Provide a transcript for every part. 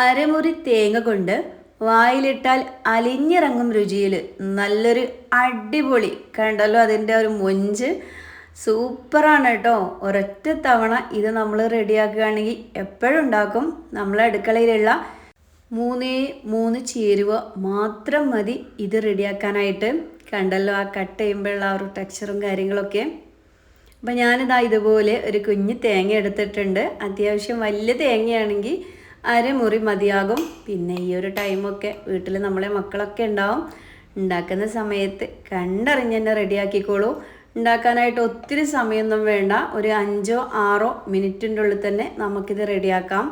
അരമുറി തേങ്ങ കൊണ്ട് വായിലിട്ടാൽ അലിഞ്ഞിറങ്ങും രുചിയിൽ. നല്ലൊരു അടിപൊളി. കണ്ടല്ലോ അതിന്റെ ഒരു മൊഞ്ച്. സൂപ്പറാണ് കേട്ടോ. ഒരൊറ്റ തവണ ഇത് നമ്മൾ റെഡിയാക്കുകയാണെങ്കിൽ എപ്പോഴും ഉണ്ടാക്കും. നമ്മളെ അടുക്കളയിലുള്ള മൂന്നേ മൂന്ന് ചേരുവ മാത്രം മതി ഇത് റെഡിയാക്കാനായിട്ട്. കണ്ടല്ലോ ആ കട്ട് ചെയ്യുമ്പോഴുള്ള ആ ഒരു ടെക്സ്ചറും കാര്യങ്ങളൊക്കെ. അപ്പം ഞാനിതാ ഇതുപോലെ ഒരു കുഞ്ഞ് തേങ്ങ എടുത്തിട്ടുണ്ട്. അത്യാവശ്യം വലിയ തേങ്ങയാണെങ്കിൽ അരമുറി മതിയാകും. പിന്നെ ഈ ഒരു ടൈമൊക്കെ വീട്ടിൽ നമ്മളെ മക്കളൊക്കെ ഉണ്ടാവും. ഉണ്ടാക്കുന്ന സമയത്ത് കണ്ടറിഞ്ഞ് തന്നെ റെഡിയാക്കിക്കോളൂ. ഉണ്ടാക്കാനായിട്ട് ഒത്തിരി സമയമൊന്നും വേണ്ട. ഒരു അഞ്ചോ ആറോ മിനിറ്റിന്റെ ഉള്ളിൽ തന്നെ നമുക്കിത് റെഡിയാക്കാം.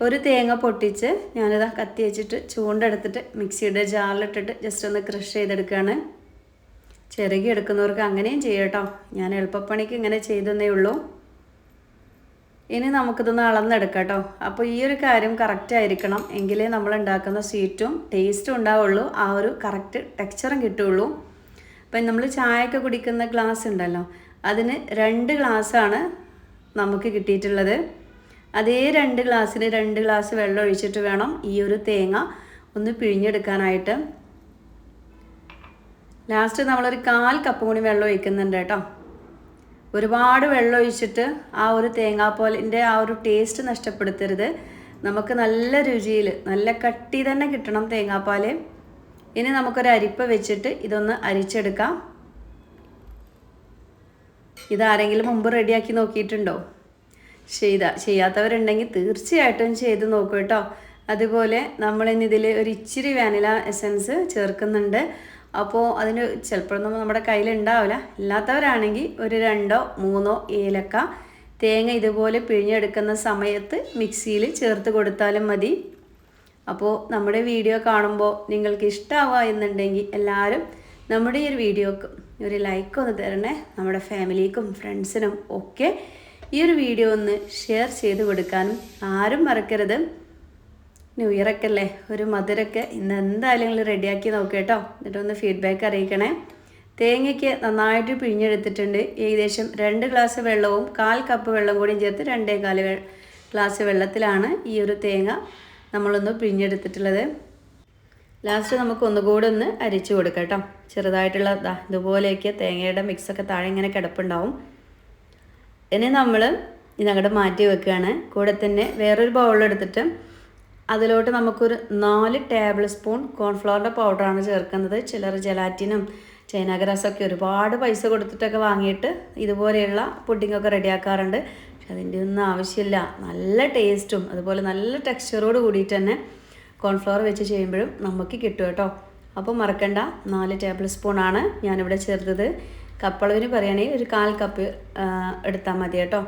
ഒരു തേങ്ങ പൊട്ടിച്ച് ഞാനിത് കത്തി വെച്ചിട്ട് ചൂണ്ടെടുത്തിട്ട് മിക്സിയുടെ ജാറിലിട്ടിട്ട് ജസ്റ്റ് ഒന്ന് ക്രഷ് ചെയ്തെടുക്കുകയാണ്. ചിറകി എടുക്കുന്നവർക്ക് അങ്ങനെയും ചെയ്യട്ടോ ഞാൻ എളുപ്പപ്പണിക്ക് ഇങ്ങനെ ചെയ്തെന്നേ ഉള്ളൂ. ഇനി നമുക്കിതൊന്ന് അളന്നെടുക്കാം കേട്ടോ അപ്പോൾ ഈ ഒരു കാര്യം കറക്റ്റ് ആയിരിക്കണം. എങ്കിലേ നമ്മൾ ഉണ്ടാക്കുന്ന സ്വീറ്റും ടേസ്റ്റും ഉണ്ടാവുള്ളൂ. ആ ഒരു കറക്റ്റ് ടെക്സ്ചറും കിട്ടുള്ളൂ. അപ്പം നമ്മൾ ചായയൊക്കെ കുടിക്കുന്ന ഗ്ലാസ് ഉണ്ടല്ലോ. അതിന് രണ്ട് ഗ്ലാസ്സാണ് നമുക്ക് കിട്ടിയിട്ടുള്ളത്. അതേ രണ്ട് ഗ്ലാസ്സിന് രണ്ട് ഗ്ലാസ് വെള്ളം ഒഴിച്ചിട്ട് വേണം ഈ ഒരു തേങ്ങ ഒന്ന് പിഴിഞ്ഞെടുക്കാനായിട്ട്. ലാസ്റ്റ് നമ്മളൊരു കാൽ കപ്പ് കൂടി വെള്ളം ഒഴിക്കുന്നുണ്ട് കേട്ടോ. ഒരുപാട് വെള്ളം ഒഴിച്ചിട്ട് ആ ഒരു തേങ്ങാപ്പാലിന്റെ ആ ഒരു ടേസ്റ്റ് നഷ്ടപ്പെടുത്തരുത്. നമുക്ക് നല്ല രുചിയിൽ നല്ല കട്ടി തന്നെ കിട്ടണം തേങ്ങാപ്പാൽ ഇനി നമുക്കൊരു അരിപ്പ വെച്ചിട്ട് ഇതൊന്ന് അരിച്ചെടുക്കാം. ഇതാരെങ്കിലും മുമ്പ് റെഡിയാക്കി നോക്കിയിട്ടുണ്ടോ? ചെയ്ത ചെയ്യാത്തവരുണ്ടെങ്കിൽ തീർച്ചയായിട്ടും ചെയ്ത് നോക്കൂ കേട്ടോ. അതുപോലെ നമ്മളിന്നിതിൽ ഒരു ഇച്ചിരി വാനില എസൻസ് ചേർക്കുന്നുണ്ട്. അപ്പോൾ അതിന് ചിലപ്പോഴൊന്നും നമ്മുടെ കയ്യിൽ ഉണ്ടാവില്ല. ഇല്ലാത്തവരാണെങ്കിൽ ഒരു രണ്ടോ മൂന്നോ ഏലക്ക തേങ്ങ ഇതുപോലെ പിഴിഞ്ഞെടുക്കുന്ന സമയത്ത് മിക്സിയിൽ ചേർത്ത് കൊടുത്താലും മതി. അപ്പോൾ നമ്മുടെ വീഡിയോ കാണുമ്പോൾ നിങ്ങൾക്ക് ഇഷ്ടമാവുക എന്നുണ്ടെങ്കിൽ എല്ലാവരും നമ്മുടെ ഈ ഒരു വീഡിയോക്ക് ഒരു ലൈക്ക് ഒന്ന് തരണേ. നമ്മുടെ ഫാമിലിക്കും ഫ്രണ്ട്സിനും ഒക്കെ ഈ ഒരു വീഡിയോ ഒന്ന് ഷെയർ ചെയ്ത് കൊടുക്കാനും ആരും മറക്കരുത്. ന്യൂ ഇയർ ഒക്കെ അല്ലേ ഒരു മധുരമൊക്കെ ഇന്ന് എന്തായാലും നിങ്ങൾ റെഡിയാക്കി നോക്കുക കേട്ടോ. എന്നിട്ടൊന്ന് ഫീഡ്ബാക്ക് അറിയിക്കണേ. തേങ്ങയ്ക്ക് നന്നായിട്ട് പിഴിഞ്ഞെടുത്തിട്ടുണ്ട്. ഏകദേശം രണ്ട് ഗ്ലാസ് വെള്ളവും കാൽ കപ്പ് വെള്ളം കൂടിയും ചേർത്ത് രണ്ടേ കാൽ ഗ്ലാസ് വെള്ളത്തിലാണ് ഈ ഒരു തേങ്ങ നമ്മളൊന്ന് പിഴിഞ്ഞെടുത്തിട്ടുള്ളത്. ലാസ്റ്റ് നമുക്ക് ഒന്നുകൂടെ ഒന്ന് അരിച്ചു കൊടുക്കാം കേട്ടോ. ചെറുതായിട്ടുള്ള ഇതുപോലെയൊക്കെ തേങ്ങയുടെ മിക്സൊക്കെ താഴെ ഇങ്ങനെ കിടപ്പുണ്ടാവും. ഇനി നമ്മൾ ഇതങ്ങോട്ട് മാറ്റി വെക്കുകയാണ്. കൂടെ തന്നെ വേറൊരു ബൗളെടുത്തിട്ട് അതിലോട്ട് നമുക്കൊരു നാല് ടേബിൾ സ്പൂൺ കോൺഫ്ലവറിന്റെ പൗഡറാണ് ചേർക്കുന്നത്. ചിലർ ജലാറ്റിനും ചൈനാഗ്രാസൊക്കെ ഒരുപാട് പൈസ കൊടുത്തിട്ടൊക്കെ വാങ്ങിയിട്ട് ഇതുപോലെയുള്ള പുഡിങ്ങൊക്കെ റെഡിയാക്കാറുണ്ട് പക്ഷെ അതിന്റെ ഒന്നും ആവശ്യമില്ല. നല്ല ടേസ്റ്റും അതുപോലെ നല്ല ടെക്സ്ചറോട് കൂടിയിട്ട് തന്നെ കോൺഫ്ലവർ വെച്ച് ചെയ്യുമ്പോഴും നമുക്ക് കിട്ടും കേട്ടോ. അപ്പോൾ മറക്കണ്ട നാല് ടേബിൾ സ്പൂണാണ് ഞാനിവിടെ ചേർത്തത്. കപ്പളവിന് പറയുകയാണെങ്കിൽ ഒരു കാൽ കപ്പ് എടുത്താൽ മതി കേട്ടോ.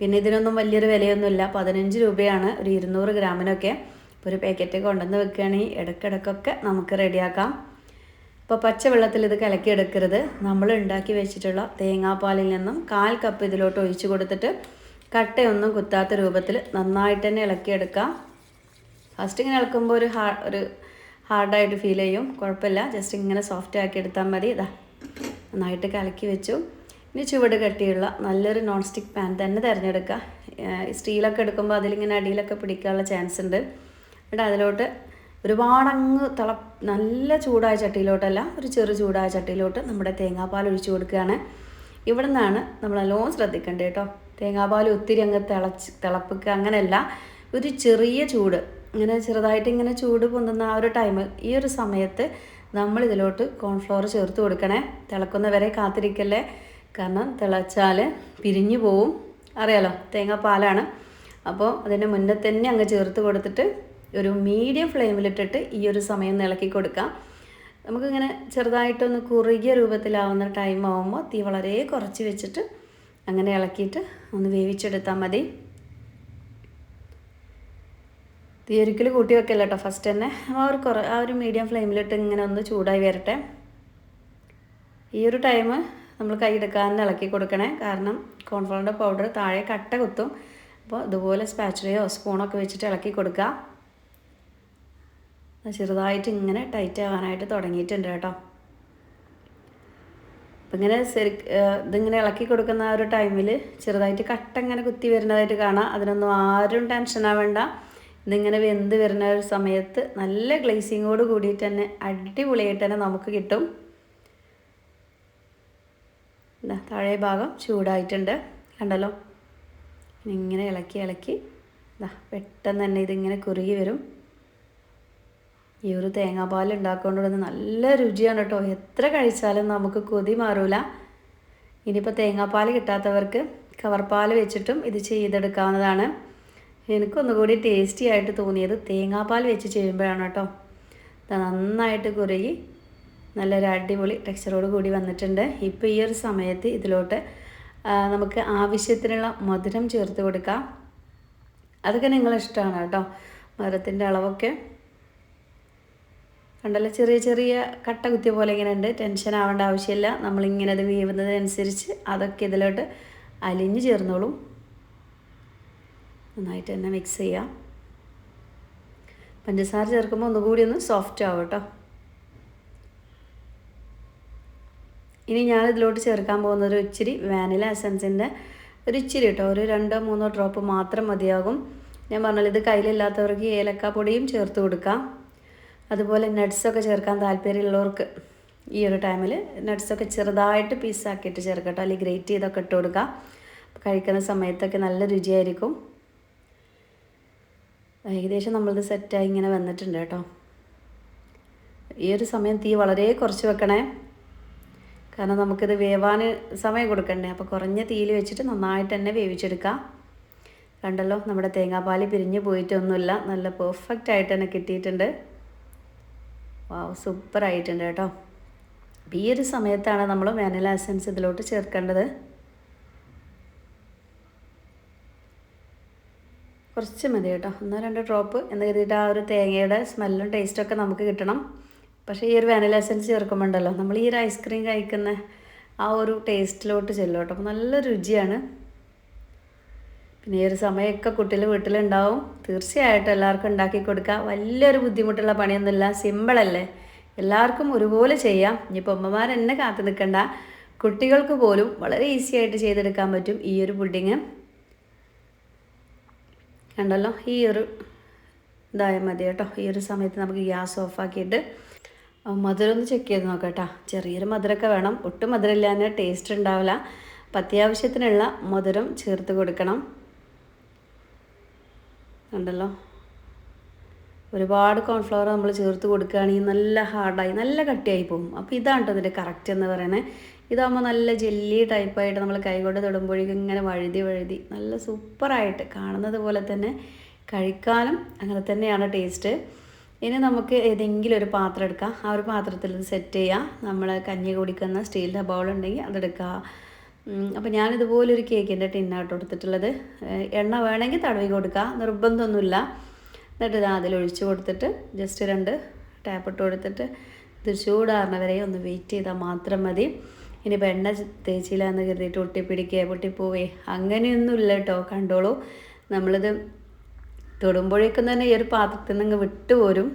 പിന്നെ ഇതിനൊന്നും വലിയൊരു വിലയൊന്നുമില്ല. പതിനഞ്ച് രൂപയാണ് ഒരു ഇരുന്നൂറ് ഗ്രാമിനൊക്കെ ഇപ്പോൾ ഒരു പാക്കറ്റ് കൊണ്ടുവന്ന് വെക്കുകയാണെങ്കിൽ ഇടക്കിടക്കൊക്കെ നമുക്ക് റെഡിയാക്കാം. ഇപ്പോൾ പച്ച വെള്ളത്തിൽ ഇത് കലക്കിയെടുക്കരുത്. നമ്മൾ ഉണ്ടാക്കി വെച്ചിട്ടുള്ള തേങ്ങാപ്പാലിൽ നിന്നും കാൽ കപ്പ് ഇതിലോട്ട് ഒഴിച്ചു കൊടുത്തിട്ട് കട്ടയൊന്നും കുത്താത്ത രൂപത്തിൽ നന്നായിട്ട് തന്നെ ഇളക്കിയെടുക്കാം. ഫസ്റ്റ് ഇങ്ങനെ ഇളക്കുമ്പോൾ ഒരു ഹാ ഒരു ഹാർഡായിട്ട് ഫീൽ ചെയ്യും. കുഴപ്പമില്ല. ജസ്റ്റ് ഇങ്ങനെ സോഫ്റ്റ് ആക്കി എടുത്താൽ മതി. ഇതാ നന്നായിട്ട് കലക്കി വെച്ചു. ഇനി ചുവട് കട്ടിയുള്ള നല്ലൊരു നോൺ സ്റ്റിക്ക് പാൻ തന്നെ തിരഞ്ഞെടുക്കുക. സ്റ്റീലൊക്കെ എടുക്കുമ്പോൾ അതിലിങ്ങനെ അടിയിലൊക്കെ പിടിക്കാനുള്ള ചാൻസ് ഉണ്ട്. എന്നിട്ട് അതിലോട്ട് ഒരുപാടങ്ങ് തിള നല്ല ചൂടായ ചട്ടിയിലോട്ടല്ല ഒരു ചെറു ചൂടായ ചട്ടിയിലോട്ട് നമ്മുടെ തേങ്ങാപ്പാൽ ഒഴിച്ചു കൊടുക്കുകയാണ്. ഇവിടെ നിന്നാണ് നമ്മൾ നല്ലോണം ശ്രദ്ധിക്കേണ്ടത് കേട്ടോ. തേങ്ങാപ്പാൽ ഒത്തിരി അങ്ങ് തിളച്ച് തിളപ്പിക്കുക അങ്ങനെയല്ല ഒരു ചെറിയ ചൂട്. ഇങ്ങനെ ചെറുതായിട്ട് ഇങ്ങനെ ചൂട് പൊന്തുന്ന ആ ഒരു ടൈം ഈ ഒരു സമയത്ത് നമ്മൾ ഇതിലോട്ട് കോൺഫ്ലവർ ചേർത്ത് കൊടുക്കണേ. തിളക്കുന്നവരെ കാത്തിരിക്കല്ലേ? കാരണം തിളച്ചാൽ പിരിഞ്ഞു പോവും. അറിയാലോ തേങ്ങാപ്പാലാണ്. അപ്പോൾ അതിന്റെ മുന്നേ തന്നെ അങ്ങ് ചേർത്ത് കൊടുത്തിട്ട് ഒരു മീഡിയം ഫ്ലെയിമിലിട്ടിട്ട് ഈ ഒരു സമയം ഇളക്കി കൊടുക്കാം. നമുക്കിങ്ങനെ ചെറുതായിട്ടൊന്ന് കുറുകിയ രൂപത്തിലാവുന്ന ടൈം ആവുമ്പോൾ തീ വളരെ കുറച്ച് വെച്ചിട്ട് അങ്ങനെ ഇളക്കിയിട്ട് ഒന്ന് വേവിച്ചെടുത്താൽ മതി. തീ ഒരിക്കലും കൂട്ടി വെക്കല്ല കേട്ടോ ഫസ്റ്റ് തന്നെ ആ ഒരു കുറ ആ ഒരു മീഡിയം ഫ്ലെയിമിലിട്ട് ഇങ്ങനെ ഒന്ന് ചൂടായി വരട്ടെ. ഈ ഒരു ടൈം നമ്മൾ കൈയെടുക്കാൻ ഇളക്കി കൊടുക്കണേ. കാരണം കോൺഫ്ലോറിന്റെ പൗഡർ താഴെ കട്ട കുത്തും. അപ്പോൾ ഇതുപോലെ സ്പാച്ചുലയോ സ്പൂണൊക്കെ വെച്ചിട്ട് ഇളക്കി കൊടുക്കുക. ചെറുതായിട്ട് ഇങ്ങനെ ടൈറ്റ് ആവാനായിട്ട് തുടങ്ങിയിട്ടുണ്ട് കേട്ടോ. അപ്പം ഇങ്ങനെ ശരി ഇതിങ്ങനെ ഇളക്കി കൊടുക്കുന്ന ആ ഒരു ടൈമിൽ ചെറുതായിട്ട് കട്ട ഇങ്ങനെ കുത്തി വരുന്നതായിട്ട് കാണാം. അതിനൊന്നും ആരും ടെൻഷൻ ആവേണ്ട. ഇതിങ്ങനെ വെന്ത് വരുന്ന ഒരു സമയത്ത് നല്ല ഗ്ലേസിങ്ങോട് കൂടിയിട്ട് തന്നെ അടിപൊളിയായിട്ട് തന്നെ നമുക്ക് കിട്ടും. താഴെ ഭാഗം ചൂടായിട്ടുണ്ട്. കണ്ടല്ലോ? ഇങ്ങനെ ഇളക്കി ഇളക്കി. ഇതാ പെട്ടെന്ന് തന്നെ ഇതിങ്ങനെ കുറുകി വരും. ഈ ഒരു തേങ്ങാപ്പാൽ ഉണ്ടാക്കൊണ്ടുവന്ന് നല്ല രുചിയാണ് കേട്ടോ. എത്ര കഴിച്ചാലും നമുക്ക് കൊതി മാറൂല. ഇനിയിപ്പോൾ തേങ്ങാപ്പാൽ കിട്ടാത്തവർക്ക് കവർപ്പാൽ വെച്ചിട്ടും ഇത് ചെയ്തെടുക്കാവുന്നതാണ്. എനിക്കൊന്നുകൂടി ടേസ്റ്റി ആയിട്ട് തോന്നിയത് തേങ്ങാപ്പാൽ വെച്ച് ചെയ്യുമ്പോഴാണ് കേട്ടോ. നന്നായിട്ട് കുറുകി നല്ലൊരു അടിപൊളി ടെക്സ്ചറോട് കൂടി വന്നിട്ടുണ്ട്. ഇപ്പോൾ ഈ ഒരു സമയത്ത് ഇതിലോട്ട് നമുക്ക് ആവശ്യത്തിനുള്ള മധുരം ചേർത്ത് കൊടുക്കാം. അതൊക്കെ നിങ്ങളിഷ്ടമാണ് കേട്ടോ. മധുരത്തിന്റെ അളവൊക്കെ. കണ്ടല്ലോ ചെറിയ ചെറിയ കട്ട കുത്തിയ പോലെ ഇങ്ങനെ ഉണ്ട്. ടെൻഷൻ ആവേണ്ട ആവശ്യമില്ല. നമ്മളിങ്ങനെ അത് വീവുന്നതിനനുസരിച്ച് അതൊക്കെ ഇതിലോട്ട് അലിഞ്ഞു ചേർന്നോളും. നന്നായിട്ട് തന്നെ മിക്സ് ചെയ്യാം. പഞ്ചസാര ചേർക്കുമ്പോൾ ഒന്നുകൂടി ഒന്ന് സോഫ്റ്റ് ആവും കേട്ടോ. ഇനി ഞാൻ ഇതിലോട്ട് ചേർക്കാൻ പോകുന്നത് ഒരു ഇച്ചിരി വാനില എസൻസിന്റെ ഒരു ഇച്ചിരി കേട്ടോ. ഒരു രണ്ടോ മൂന്നോ ഡ്രോപ്പ് മാത്രം മതിയാകും. ഞാൻ പറഞ്ഞല്ലോ ഇത് കയ്യിലില്ലാത്തവർക്ക് ഏലക്ക പൊടിയും ചേർത്ത് കൊടുക്കാം. അതുപോലെ നട്ട്സൊക്കെ ചേർക്കാൻ താല്പര്യമുള്ളവർക്ക് ഈ ഒരു ടൈമിൽ നട്ട്സൊക്കെ ചെറുതായിട്ട് പീസാക്കിയിട്ട് ചേർക്കട്ടോ. അല്ലെങ്കിൽ ഗ്രേറ്റ് ചെയ്തൊക്കെ ഇട്ട് കൊടുക്കാം. കഴിക്കുന്ന സമയത്തൊക്കെ നല്ല രുചിയായിരിക്കും. ഏകദേശം നമ്മളിത് സെറ്റായി ഇങ്ങനെ വന്നിട്ടുണ്ട് കേട്ടോ. ഈ ഒരു സമയം തീ വളരെ കുറച്ച് വെക്കണേ. കാരണം നമുക്കിത് വേവാൻ സമയം കൊടുക്കണ്ടേ? അപ്പോൾ കുറഞ്ഞ തീയിൽ വെച്ചിട്ട് നന്നായിട്ട് തന്നെ വേവിച്ചെടുക്കാം. കണ്ടല്ലോ നമ്മുടെ തേങ്ങാപ്പാൽ പിരിഞ്ഞ് പോയിട്ടൊന്നുമില്ല. നല്ല പെർഫെക്റ്റ് ആയിട്ട് തന്നെ കിട്ടിയിട്ടുണ്ട്. വാവ് സൂപ്പർ ആയിട്ടുണ്ട് കേട്ടോ. ഈ ഒരു സമയത്താണ് നമ്മൾ വാനില എസൻസ് ഇതിലോട്ട് ചേർക്കേണ്ടത്. കുറച്ച് മതി കേട്ടോ. ഒന്നോ രണ്ടോ ഡ്രോപ്പ് എന്ന് കരുതിയിട്ട് ആ ഒരു തേങ്ങയുടെ സ്മെല്ലും ടേസ്റ്റും ഒക്കെ നമുക്ക് കിട്ടണം. പക്ഷേ ഈ ഒരു വാനില എസൻസ് ചേർക്കുമ്പോണ്ടല്ലോ നമ്മൾ ഈ ഒരു ഐസ്ക്രീം കഴിക്കുന്ന ആ ഒരു ടേസ്റ്റിലോട്ട് ചെല്ലും കേട്ടോ അപ്പോൾ നല്ല രുചിയാണ്. പിന്നെ ഈ ഒരു സമയമൊക്കെ കുട്ടികൾ വീട്ടിലുണ്ടാവും. തീർച്ചയായിട്ടും എല്ലാവർക്കും ഉണ്ടാക്കി കൊടുക്കുക വലിയൊരു ബുദ്ധിമുട്ടുള്ള പണിയൊന്നുമില്ല. സിമ്പിളല്ലേ എല്ലാവർക്കും ഒരുപോലെ ചെയ്യാം. ഇനിയിപ്പോൾ അമ്മമാർ എന്നെ കാത്തു നിൽക്കണ്ട. കുട്ടികൾക്ക് പോലും വളരെ ഈസി ആയിട്ട് ചെയ്തെടുക്കാൻ പറ്റും ഈ ഒരു പുഡിങ് കണ്ടല്ലോ? ഈ ഒരു ഇതായാൽ മതി കേട്ടോ. ഈ ഒരു സമയത്ത് നമുക്ക് ഗ്യാസ് ഓഫാക്കിയിട്ട് മധുരം ഒന്ന് ചെക്ക് ചെയ്ത് നോക്കാം കേട്ടോ ചെറിയൊരു മധുരമൊക്കെ വേണം. ഒട്ടും മധുരമില്ലാതെ ടേസ്റ്റ് ഉണ്ടാവില്ല. അപ്പം അത്യാവശ്യത്തിനുള്ള മധുരം ചേർത്ത് കൊടുക്കണം. ഉണ്ടല്ലോ ഒരുപാട് കോൺഫ്ലവർ നമ്മൾ ചേർത്ത് കൊടുക്കുകയാണെങ്കിൽ നല്ല ഹാർഡായി നല്ല കട്ടിയായി പോകും. അപ്പോൾ ഇതാണ് കേട്ടോ ഇതിന്റെ കറക്റ്റ് എന്ന് പറയുന്നത് ഇതാകുമ്പോൾ നല്ല ജെല്ലി ടൈപ്പായിട്ട് നമ്മൾ കൈകൊണ്ട് തൊടുമ്പോഴേക്കും ഇങ്ങനെ വഴുതി വഴുതി നല്ല സൂപ്പറായിട്ട് കാണുന്നത് പോലെ തന്നെ കഴിക്കാനും അങ്ങനെ തന്നെയാണ് ടേസ്റ്റ് ഇനി നമുക്ക് ഏതെങ്കിലും ഒരു പാത്രം എടുക്കാം. ആ ഒരു പാത്രത്തിൽ സെറ്റ് ചെയ്യാം. നമ്മൾ കഞ്ഞി കുടിക്കുന്ന സ്റ്റീലിന്റെ ബൗൾ ഉണ്ടെങ്കിൽ അതെടുക്കുക അപ്പോൾ ഞാനിതുപോലൊരു കേക്കിന്റെ ടിന്നായിട്ട് കൊടുത്തിട്ടുള്ളത് ഏഹ് എണ്ണ വേണമെങ്കിൽ തടവി കൊടുക്കുക നിർബന്ധമൊന്നുമില്ല. എന്നിട്ട് ഇത് അതിലൊഴിച്ച് കൊടുത്തിട്ട് ജസ്റ്റ് രണ്ട് ടാപ്പ് ഇട്ട് കൊടുത്തിട്ട് ഇത് ചൂടാറുന്ന വരെ ഒന്ന് വെയിറ്റ് ചെയ്താൽ മാത്രം മതി. ഇനിയിപ്പോൾ എണ്ണ തേച്ചില്ല എന്ന് കരുതിയിട്ട് ഒട്ടിപ്പിടിക്കുക പൊട്ടിപ്പോവേ. അങ്ങനെയൊന്നുമില്ല കേട്ടോ. കണ്ടോളൂ. നമ്മളിത് തൊടുമ്പോഴേക്കും തന്നെ ഈ ഒരു പാത്രത്തിൽ നിന്ന് വിട്ടുപോരും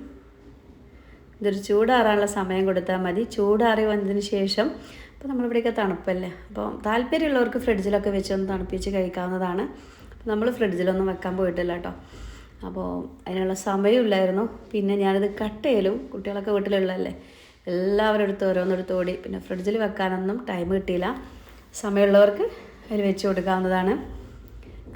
ഇതൊരു ചൂടാറാനുള്ള സമയം കൊടുത്താൽ മതി. ചൂടാറി വന്നതിന് ശേഷം അപ്പോൾ നമ്മളിവിടെയൊക്കെ തണുപ്പല്ലേ? അപ്പോൾ താല്പര്യമുള്ളവർക്ക് ഫ്രിഡ്ജിലൊക്കെ വെച്ചൊന്ന് തണുപ്പിച്ച് കഴിക്കാവുന്നതാണ്. നമ്മൾ ഫ്രിഡ്ജിലൊന്നും വെക്കാൻ പോയിട്ടില്ല കേട്ടോ. അപ്പോൾ അതിനുള്ള സമയമില്ലായിരുന്നു പിന്നെ ഞാനിത് കട്ട് ചെയ്യലും കുട്ടികളൊക്കെ വീട്ടിലുള്ളതല്ലേ? എല്ലാവരും എടുത്ത് ഓരോന്നെടുത്ത് ഓടി. പിന്നെ ഫ്രിഡ്ജിൽ വെക്കാനൊന്നും ടൈം കിട്ടിയില്ല. സമയമുള്ളവർക്ക് അതിൽ വെച്ച് കൊടുക്കാവുന്നതാണ്.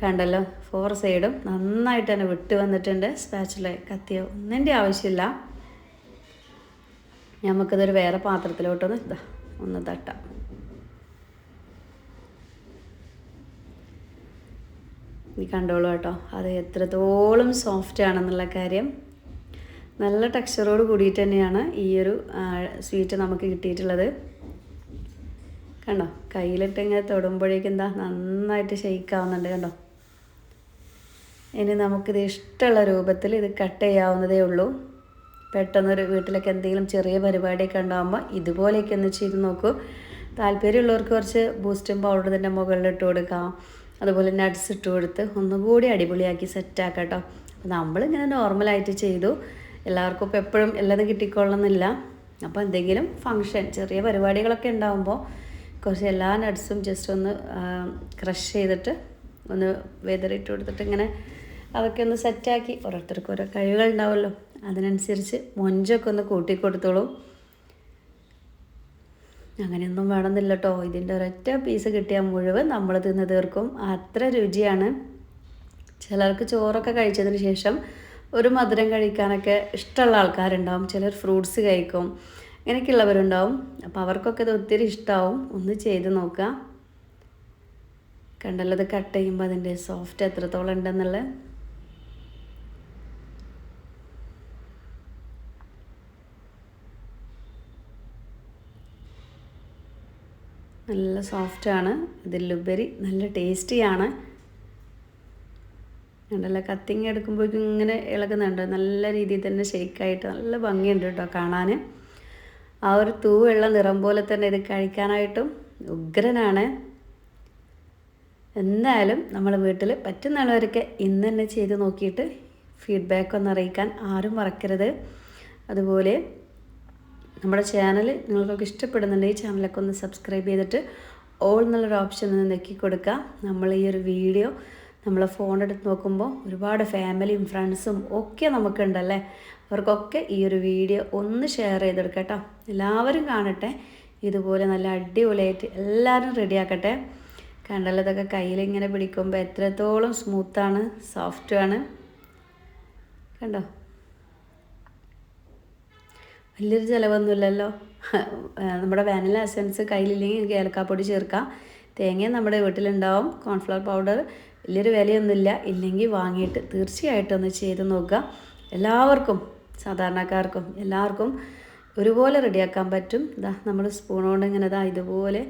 കണ്ടല്ലോ? ഫോർ സൈഡും നന്നായിട്ട് തന്നെ വിട്ട് വന്നിട്ടുണ്ട്. സ്പാച്ചിലെ കത്തിയ ഒന്നിന്റെ ആവശ്യമില്ല. നമുക്കിതൊരു വേറെ പാത്രത്തിലോട്ടൊന്ന് ഇതാ ഒന്ന് തട്ടാം. നീ കണ്ടോളൂ കേട്ടോ അത് എത്രത്തോളം സോഫ്റ്റ് ആണെന്നുള്ള കാര്യം. നല്ല ടെക്സ്ചറോട് കൂടിയിട്ട് തന്നെയാണ് ഈ ഒരു സ്വീറ്റ് നമുക്ക് കിട്ടിയിട്ടുള്ളത്. കണ്ടോ കയ്യിലിട്ട് ഇങ്ങനെ തൊടുമ്പോഴേക്കും എന്താ നന്നായിട്ട് ഷെയ്ക്കാവുന്നുണ്ട് കണ്ടോ. ഇനി നമുക്കിത് ഇഷ്ടമുള്ള രൂപത്തിൽ ഇത് കട്ട് ചെയ്യാവുന്നതേ ഉള്ളൂ. പെട്ടെന്നൊരു വീട്ടിലൊക്കെ എന്തെങ്കിലും ചെറിയ പരിപാടിയൊക്കെ ഉണ്ടാകുമ്പോൾ ഇതുപോലെയൊക്കെ ഒന്ന് ചെയ്ത് നോക്കൂ. താല്പര്യമുള്ളവർക്ക് കുറച്ച് ബൂസ്റ്റും പൗഡർ തന്നെ മുകളിൽ ഇട്ട് കൊടുക്കാം. അതുപോലെ നട്ട്സ് ഇട്ട് കൊടുത്ത് ഒന്നുകൂടി അടിപൊളിയാക്കി സെറ്റാക്കാം കേട്ടോ. അപ്പോൾ നമ്മളിങ്ങനെ നോർമലായിട്ട് ചെയ്തു. എല്ലാവർക്കും ഇപ്പോൾ എപ്പോഴും എല്ലാതും കിട്ടിക്കൊള്ളണമെന്നില്ല. അപ്പോൾ എന്തെങ്കിലും ഫങ്ഷൻ ചെറിയ പരിപാടികളൊക്കെ ഉണ്ടാകുമ്പോൾ കുറച്ച് എല്ലാ നട്ട്സും ജസ്റ്റ് ഒന്ന് ക്രഷ് ചെയ്തിട്ട് ഒന്ന് വെതറിട്ട് കൊടുത്തിട്ട് ഇങ്ങനെ അതൊക്കെ ഒന്ന് സെറ്റാക്കി ഓരോരുത്തർക്കും ഓരോ കഴിവുകൾ ഉണ്ടാവുമല്ലോ അതിനനുസരിച്ച് മൊഞ്ചൊക്കെ ഒന്ന് കൂട്ടിക്കൊടുത്തോളൂ അങ്ങനെയൊന്നും വേണമെന്നില്ല കേട്ടോ ഇതിന്റെ ഒരൊറ്റ പീസ് കിട്ടിയാൽ മുഴുവൻ നമ്മൾ തിന്ന് തീർക്കും. അത്ര രുചിയാണ്. ചിലർക്ക് ചോറൊക്കെ കഴിച്ചതിന് ശേഷം ഒരു മധുരം കഴിക്കാനൊക്കെ ഇഷ്ടമുള്ള ആൾക്കാരുണ്ടാവും. ചിലർ ഫ്രൂട്ട്സ് കഴിക്കും. അങ്ങനെയൊക്കെയുള്ളവരുണ്ടാവും അപ്പോൾ അവർക്കൊക്കെ ഇത് ഒത്തിരി ഇഷ്ടമാവും ഒന്ന് ചെയ്ത് നോക്കുക. കണ്ടല്ലോ ഇത് കട്ട് ചെയ്യുമ്പോൾ അതിന്റെ സോഫ്റ്റ് എത്രത്തോളം ഉണ്ടെന്നുള്ളത്. നല്ല സോഫ്റ്റാണ് ഇതിലുപരി നല്ല ടേസ്റ്റിയാണ് ഉണ്ടല്ലോ കത്തിങ്ങ എടുക്കുമ്പോഴേക്കും ഇങ്ങനെ ഇളകുന്നുണ്ട്. നല്ല രീതിയിൽ തന്നെ ഷെയ്ക്കായിട്ട് നല്ല ഭംഗിയുണ്ട് കേട്ടോ കാണാൻ ആ ഒരു തൂവെള്ള നിറം പോലെ തന്നെ ഇത് കഴിക്കാനായിട്ടും ഉഗ്രനാണ്. എന്തായാലും നമ്മൾ വീട്ടിൽ പറ്റുന്നവരൊക്കെ ഇന്ന് തന്നെ ചെയ്ത് നോക്കിയിട്ട് ഫീഡ്ബാക്ക് ഒന്ന് അറിയിക്കാൻ ആരും മറക്കരുത്. അതുപോലെ നമ്മുടെ ചാനൽ നിങ്ങൾക്കൊക്കെ ഇഷ്ടപ്പെടുന്നുണ്ടെങ്കിൽ ചാനലൊക്കെ ഒന്ന് സബ്സ്ക്രൈബ് ചെയ്തിട്ട് ഓൾ എന്നുള്ളൊരു ഓപ്ഷൻ ഒന്ന് നെക്കി കൊടുക്കുക. നമ്മൾ ഈ ഒരു വീഡിയോ നമ്മൾ ഫോൺ എടുത്ത് നോക്കുമ്പോൾ ഒരുപാട് ഫാമിലിയും ഫ്രണ്ട്സും ഒക്കെ നമുക്കുണ്ടല്ലേ? അവർക്കൊക്കെ ഈ ഒരു വീഡിയോ ഒന്ന് ഷെയർ ചെയ്തെടുക്കുക കേട്ടോ. എല്ലാവരും കാണട്ടെ. ഇതുപോലെ നല്ല അടിപൊളിയായിട്ട് എല്ലാവരും റെഡിയാക്കട്ടെ കണ്ടല്ലോ ഇതൊക്കെ കയ്യിൽ ഇങ്ങനെ പിടിക്കുമ്പോൾ എത്രത്തോളം സ്മൂത്താണ് സോഫ്റ്റുമാണ് കണ്ടോ? വലിയൊരു ചിലവൊന്നുമില്ലല്ലോ. നമ്മുടെ വാനില എസൻസ് കയ്യിലില്ലെങ്കിൽ ഏലക്കാപ്പൊടി ചേർക്കാം. തേങ്ങ നമ്മുടെ വീട്ടിലുണ്ടാവും. കോൺഫ്ലവർ പൗഡർ വലിയൊരു വിലയൊന്നുമില്ല. ഇല്ലെങ്കിൽ വാങ്ങിയിട്ട് തീർച്ചയായിട്ടും ഒന്ന് ചെയ്ത് നോക്കുക. എല്ലാവർക്കും സാധാരണക്കാർക്കും എല്ലാവർക്കും ഒരുപോലെ റെഡിയാക്കാൻ പറ്റും. ഇതാ നമ്മൾ സ്പൂൺ കൊണ്ട് ഇങ്ങനെ ഇതാ ഇതുപോലെ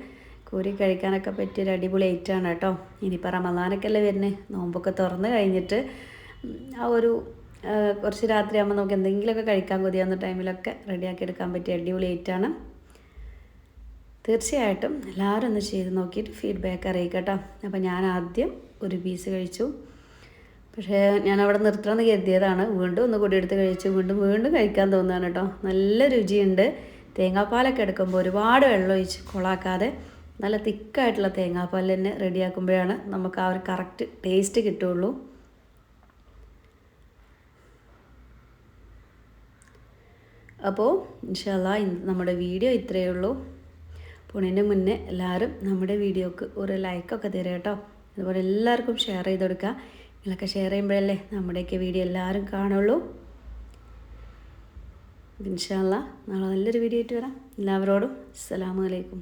കോരി കഴിക്കാനൊക്കെ പറ്റിയൊരു അടിപൊളി ഐറ്റാണ് കേട്ടോ. ഇനിയിപ്പോൾ റമദാനൊക്കെ അല്ലേ വരുന്നത് നോമ്പൊക്കെ തുറന്ന് കഴിഞ്ഞിട്ട് ആ ഒരു കുറച്ച് രാത്രിയാകുമ്പോൾ നമുക്ക് എന്തെങ്കിലുമൊക്കെ കഴിക്കാൻ കൊതിയാവുന്ന ടൈമിലൊക്കെ റെഡിയാക്കി എടുക്കാൻ പറ്റിയ അടിപൊളി ഐറ്റാണ്. തീർച്ചയായിട്ടും എല്ലാവരും ഒന്ന് ചെയ്ത് നോക്കിയിട്ട് ഫീഡ്ബാക്ക് അറിയിക്കട്ടോ അപ്പോൾ ഞാൻ ആദ്യം ഒരു പീസ് കഴിച്ചു. പക്ഷേ ഞാൻ അവിടെ നിർത്തണമെന്ന് കരുതിയതാണ്. വീണ്ടും ഒന്ന് കൂടി എടുത്ത് കഴിച്ചു. വീണ്ടും വീണ്ടും കഴിക്കാൻ തോന്നുകയാണ് കേട്ടോ. നല്ല രുചിയുണ്ട്. തേങ്ങാപ്പാലൊക്കെ എടുക്കുമ്പോൾ ഒരുപാട് വെള്ളം ഒഴിച്ച് കൊളാക്കാതെ നല്ല തിക്കായിട്ടുള്ള തേങ്ങാപ്പാൽ തന്നെ റെഡിയാക്കുമ്പോഴാണ് നമുക്ക് ആ ഒരു കറക്റ്റ് ടേസ്റ്റ് കിട്ടുള്ളൂ അപ്പോൾ ഇൻഷാല്ല നമ്മുടെ വീഡിയോ ഇത്രയേ ഉള്ളൂ. പോണതിന് മുന്നേ എല്ലാവരും നമ്മുടെ വീഡിയോക്ക് ഒരു ലൈക്കൊക്കെ തരാം കേട്ടോ. അതുപോലെ എല്ലാവർക്കും ഷെയർ ചെയ്ത് കൊടുക്കുക. നിങ്ങളൊക്കെ ഷെയർ ചെയ്യുമ്പോഴല്ലേ നമ്മുടെയൊക്കെ വീഡിയോ എല്ലാവരും കാണുള്ളൂ. ഇൻഷാല്ല നാളെ നല്ലൊരു വീഡിയോ ആയിട്ട് വരാം. എല്ലാവരോടും അസ്സലാമലൈക്കും